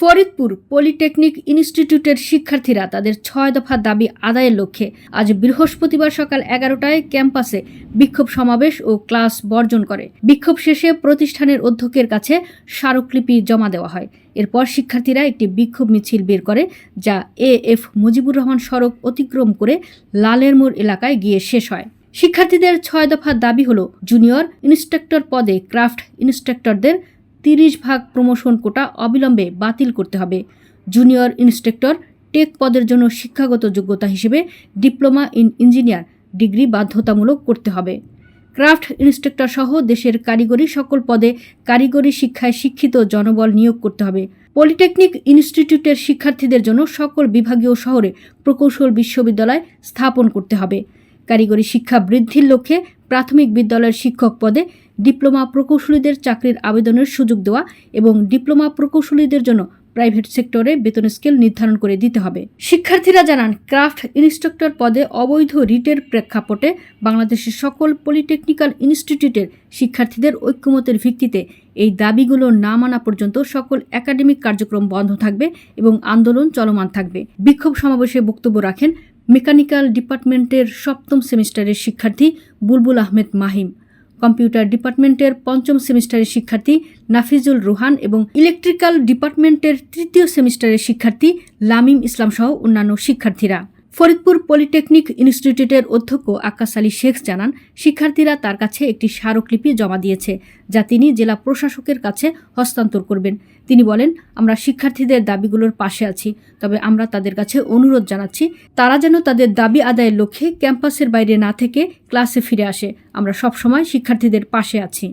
Faridpur polytechnic ইনস্টিটিউটের শিক্ষার্থীরা তাদের ছয় দফা দাবি আদায়ের লক্ষ্যে আজ বৃহস্পতিবার সকাল এগারোটায় ক্যাম্পাসে বিক্ষোভ সমাবেশ ও ক্লাস বর্জন করে। বিক্ষোভ শেষে প্রতিষ্ঠানের অধ্যক্ষের কাছে স্মারকলিপি জমা দেওয়া হয়। এরপর শিক্ষার্থীরা একটি বিক্ষোভ মিছিল বের করে, যা এ এফ মুজিবুর রহমান সড়ক অতিক্রম করে লালের মোড় এলাকায় গিয়ে শেষ হয়। শিক্ষার্থীদের ছয় দফা দাবি হল, জুনিয়র ইন্সট্রাক্টর পদে ক্রাফট ইন্সট্রাক্টরদের তিরিশ ভাগ প্রমোশন কোটা অবিলম্বে বাতিল করতে হবে। জুনিয়র ইন্সট্রাক্টর টেক পদের জন্য শিক্ষাগত যোগ্যতা হিসেবে ডিপ্লোমা ইন ইঞ্জিনিয়ার ডিগ্রি বাধ্যতামূলক করতে হবে। ক্রাফট ইন্সট্রাক্টর সহ দেশের কারিগরি সকল পদে কারিগরি শিক্ষায় শিক্ষিত জনবল নিয়োগ করতে হবে। পলিটেকনিক ইনস্টিটিউটের শিক্ষার্থীদের জন্য সকল বিভাগীয় শহরে প্রকৌশল বিশ্ববিদ্যালয় স্থাপন করতে হবে। কারিগরি শিক্ষা বৃদ্ধির লক্ষ্যে প্রাথমিক বিদ্যালয়ের শিক্ষক পদে ডিপ্লোমা প্রকৌশলীদের চাকরির আবেদনের সুযোগ দেওয়া এবং ডিপ্লোমা প্রকৌশলীদের জন্য প্রাইভেট সেক্টরে বেতন স্কেল নির্ধারণ করে দিতে হবে। শিক্ষার্থীরা জানান, ক্রাফট ইনস্ট্রাক্টর পদে অবৈধ রিটের প্রেক্ষাপটে বাংলাদেশের সকল পলিটেকনিক্যাল ইনস্টিটিউটের শিক্ষার্থীদের ঐক্যমতের ভিত্তিতে এই দাবিগুলো না মানা পর্যন্ত সকল একাডেমিক কার্যক্রম বন্ধ থাকবে এবং আন্দোলন চলমান থাকবে। বিক্ষোভ সমাবেশে বক্তব্য রাখেন মেকানিক্যাল ডিপার্টমেন্টের সপ্তম সেমিস্টারের শিক্ষার্থী বুলবুল আহমেদ মাহিম, কম্পিউটার ডিপার্টমেন্টের পঞ্চম সেমিস্টারের শিক্ষার্থী নাফিজুল রুহান এবং ইলেকট্রিক্যাল ডিপার্টমেন্টের তৃতীয় সেমিস্টারের শিক্ষার্থী লামিম ইসলাম সহ অন্যান্য শিক্ষার্থীরা। ফরিদপুর পলিটেকনিক ইনস্টিটিউটের অধ্যক্ষ আক্কাস আলী শেখ জানান, শিক্ষার্থীরা তার কাছে একটি স্মারকলিপি জমা দিয়েছে, যা তিনি জেলা প্রশাসকের কাছে হস্তান্তর করবেন। তিনি বলেন, আমরা শিক্ষার্থীদের দাবিগুলোর পাশে আছি, তবে আমরা তাদের কাছে অনুরোধ জানাচ্ছি, তারা যেন তাদের দাবি আদায়ের লক্ষ্যে ক্যাম্পাসের বাইরে না থেকে ক্লাসে ফিরে আসে। আমরা সবসময় শিক্ষার্থীদের পাশে আছি।